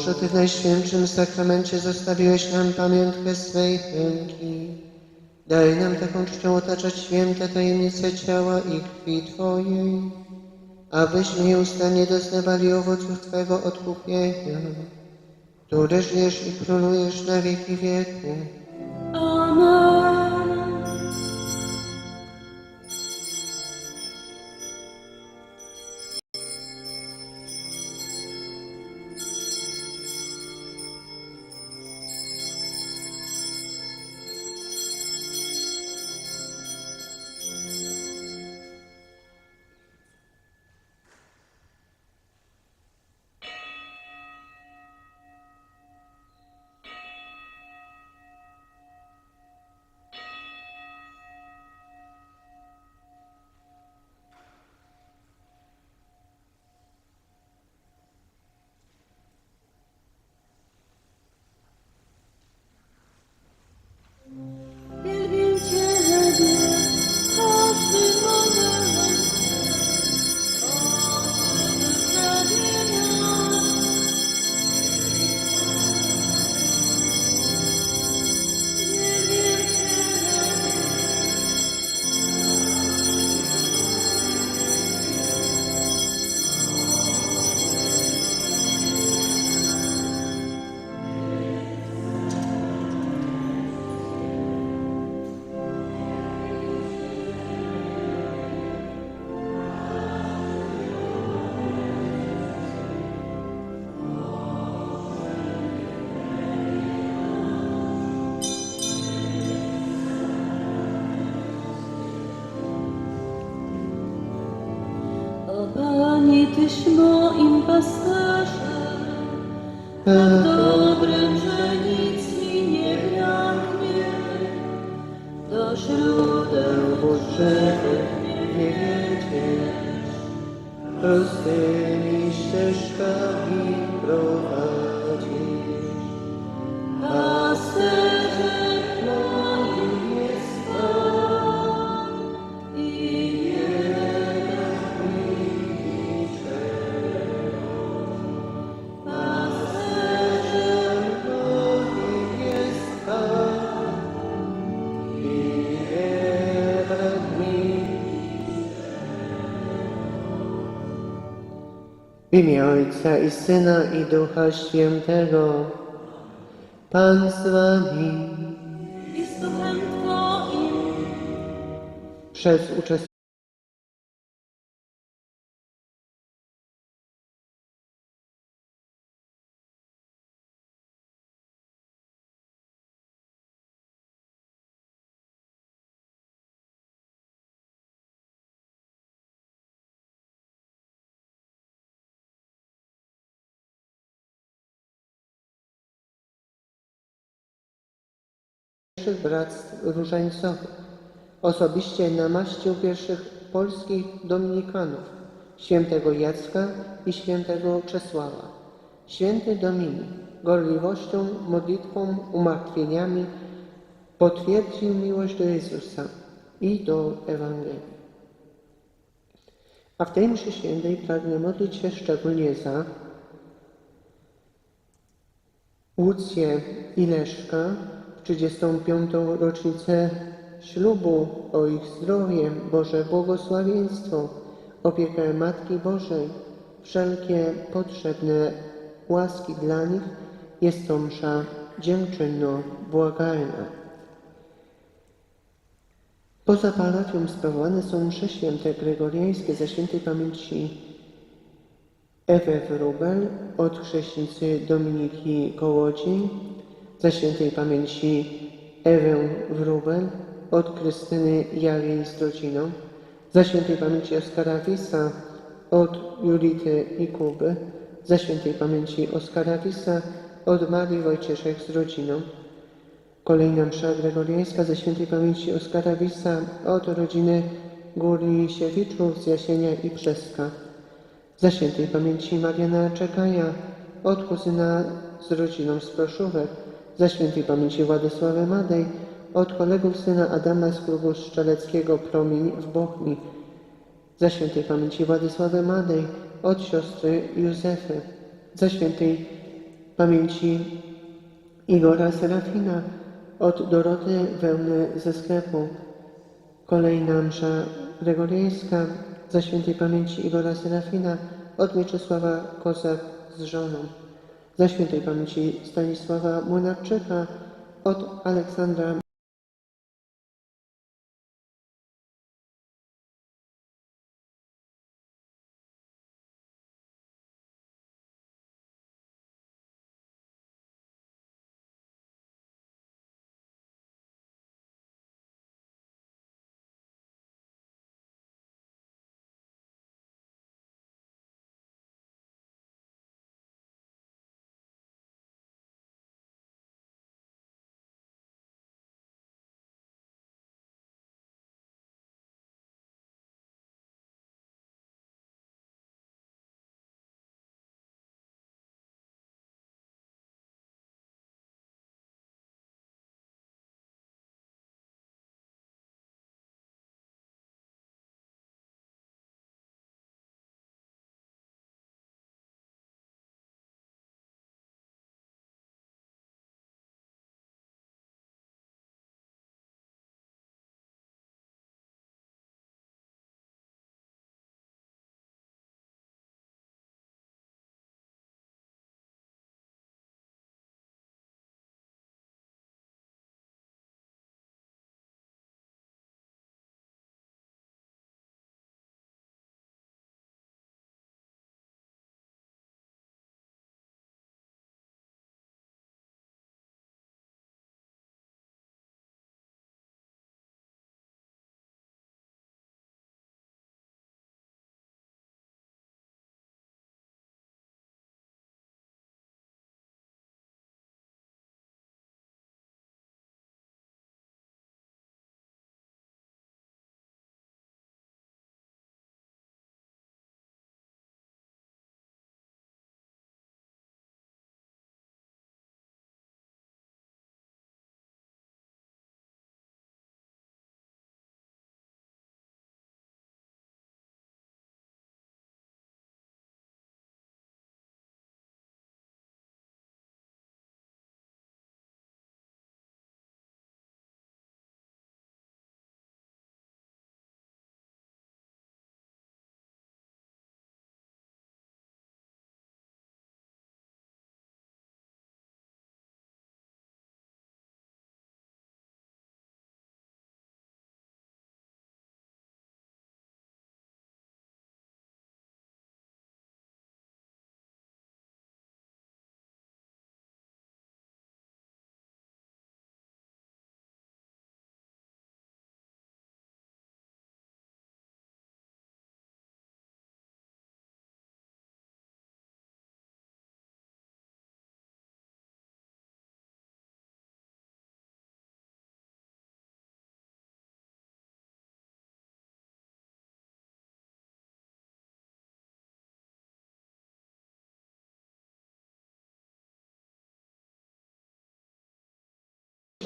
Boże, Ty w Najświętszym Sakramencie zostawiłeś nam pamiątkę swej chęci. Daj nam taką czcią otaczać święte tajemnice ciała i krwi Twojej, abyśmy nieustannie doznawali owoców Twego odkupienia, który żyjesz i królujesz na wieki wieku. Amen. Laisse-moi une passage. Imię Ojca i Syna i Ducha Świętego, Pan z Wami, przez uczestnictwo bractw różańcowych. Osobiście namaścił pierwszych polskich dominikanów, świętego Jacka i świętego Czesława. Święty Dominik gorliwością, modlitwą, umartwieniami potwierdził miłość do Jezusa i do Ewangelii. A w tej mszy świętej pragnę modlić się szczególnie za Łucję i Leszka w 35. rocznicę ślubu o ich zdrowie, Boże błogosławieństwo, opiekę Matki Bożej, wszelkie potrzebne łaski dla nich jest to msza dziękczynno-błagalna. Poza parafią sprawowane są msze święte gregoriańskie za świętej pamięci Ewę Wróbel od chrzestnicy Dominiki Kołodziej, za świętej pamięci Ewę Wróbel od Krystyny Jawiej z rodziną, za świętej pamięci Oskara Wisa od Julity i Kuby, za świętej pamięci Oskara Wisa od Marii Wojcieszek z rodziną, Kolejna msza gregoriańska ze świętej pamięci Oskara Wisa od rodziny Górnisiewiczów z Jasienia i Brzeska. Za świętej pamięci Mariana Czekaja od kuzyna z rodziną z Proszówek. Za świętej pamięci Władysławy Madej od kolegów syna Adama z klubu strzeleckiego Promień w Bochni. Za świętej pamięci Władysławy Madej od siostry Józefy, za świętej pamięci Igora Serafina, od Doroty Wełny ze sklepu. Kolejna msza gregoriańska za świętej pamięci Igora Serafina, od Mieczysława Kozak z żoną. Za świętej pamięci Stanisława Młynarczyka, od Aleksandra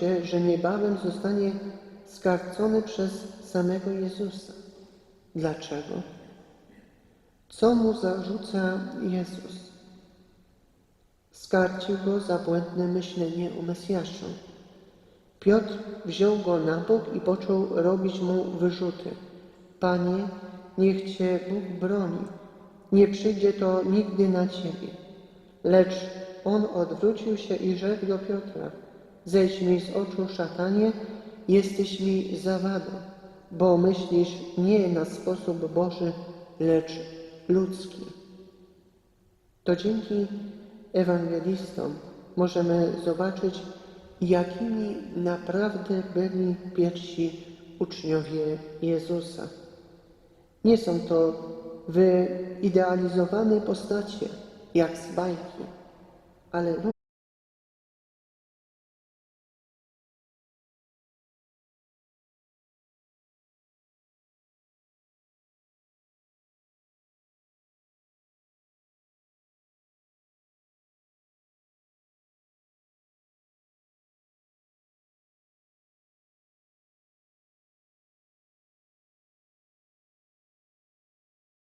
się, że niebawem zostanie skarcony przez samego Jezusa. Dlaczego? Co mu zarzuca Jezus? Skarcił go za błędne myślenie o Mesjaszu. Piotr wziął go na bok i począł robić mu wyrzuty. Panie, niech Cię Bóg broni. Nie przyjdzie to nigdy na Ciebie. Lecz on odwrócił się i rzekł do Piotra, zejdź mi z oczu, szatanie, jesteś mi zawadą, bo myślisz nie na sposób Boży, lecz ludzki. To dzięki ewangelistom możemy zobaczyć, jakimi naprawdę byli pierwsi uczniowie Jezusa. Nie są to wyidealizowane postacie, jak z bajki, ale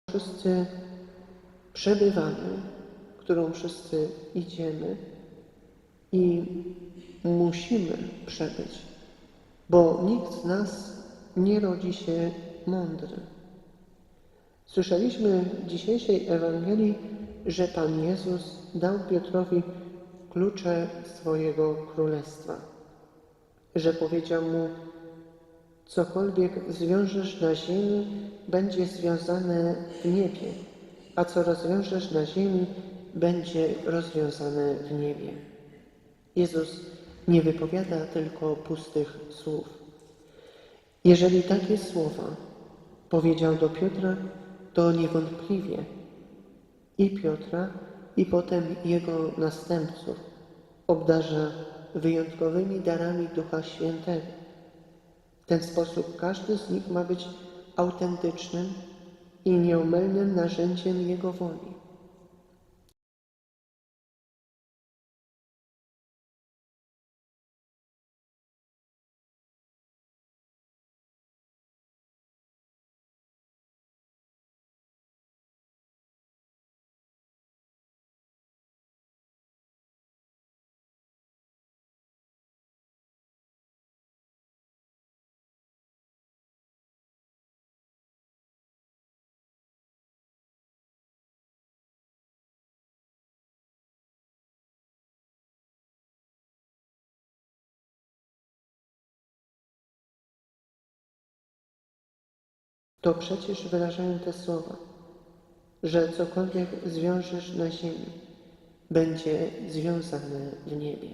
wszyscy przebywamy, którą wszyscy idziemy i musimy przebyć, bo nikt z nas nie rodzi się mądry. Słyszeliśmy w dzisiejszej Ewangelii, że Pan Jezus dał Piotrowi klucze swojego królestwa, że powiedział mu, cokolwiek zwiążesz na ziemi, będzie związane w niebie, a co rozwiążesz na ziemi, będzie rozwiązane w niebie. Jezus nie wypowiada tylko pustych słów. Jeżeli takie słowa powiedział do Piotra, to niewątpliwie i Piotra, i potem jego następców obdarza wyjątkowymi darami Ducha Świętego. W ten sposób każdy z nich ma być autentycznym i nieomylnym narzędziem Jego woli. To przecież wyrażają te słowa, że cokolwiek zwiążesz na ziemi, będzie związane w niebie.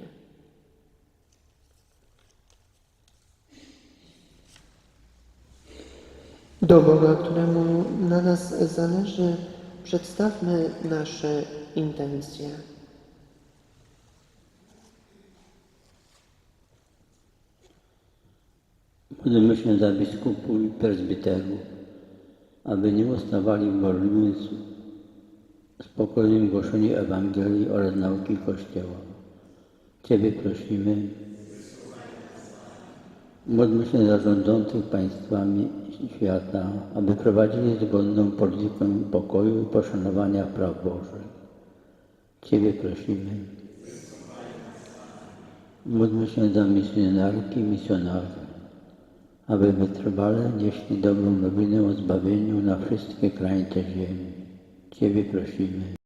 Do Boga, któremu na nas zależy, przedstawmy nasze intencje. Módlmy się za biskupów i prezbiterów, aby nie ustawali w wolnym, spokojnym głoszeniu Ewangelii oraz nauki Kościoła. Ciebie prosimy. Módlmy się za rządzących państwami świata, aby prowadzili zgodną politykę pokoju i poszanowania praw Bożych. Ciebie prosimy. Módlmy się za misjonarki i misjonarzy, aby wytrwale nieśli dobrą nowinę o zbawieniu na wszystkie krańce ziemi. Ciebie prosimy.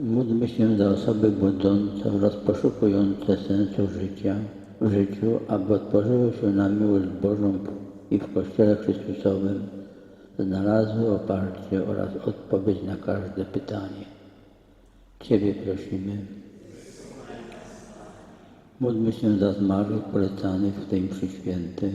Módlmy się za osoby błądzące oraz poszukujące sensu życia w życiu, aby otworzyły się na miłość Bożą i w Kościele Chrystusowym znalazły oparcie oraz odpowiedź na każde pytanie. Ciebie prosimy. Módlmy się za zmarłych polecanych w tej mszy świętej,